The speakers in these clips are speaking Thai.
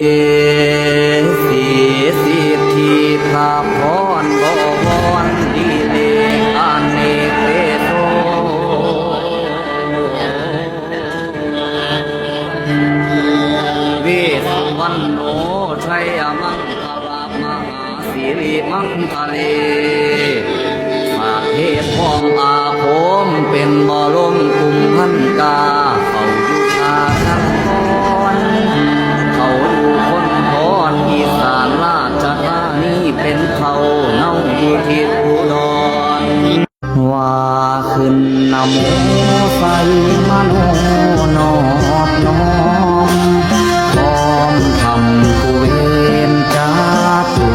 เอสีสิทธิพระพรบวรดีเลอันเนกเตโตเวสวรรณโนชัยมังคลามหาสิริมังคเลสาเทพพองอาโคมเป็นบรมคุมพันกา ว่าขึ้นนโมใส่มโนนอบน้อมพร้อมทำกุเวนจาตุ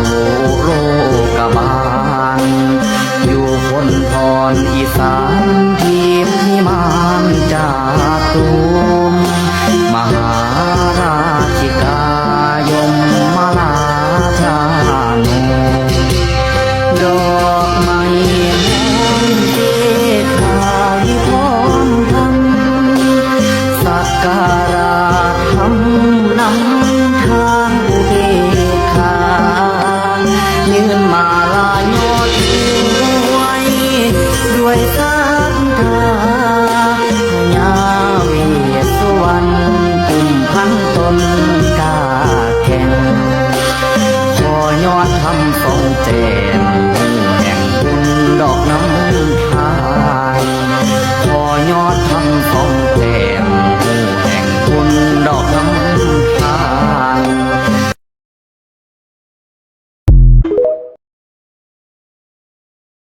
โลกบาลอยู่คนพรอีสานทีมนิมานจาตุ พันตนกาแข่งขอย้อดทำทองเจ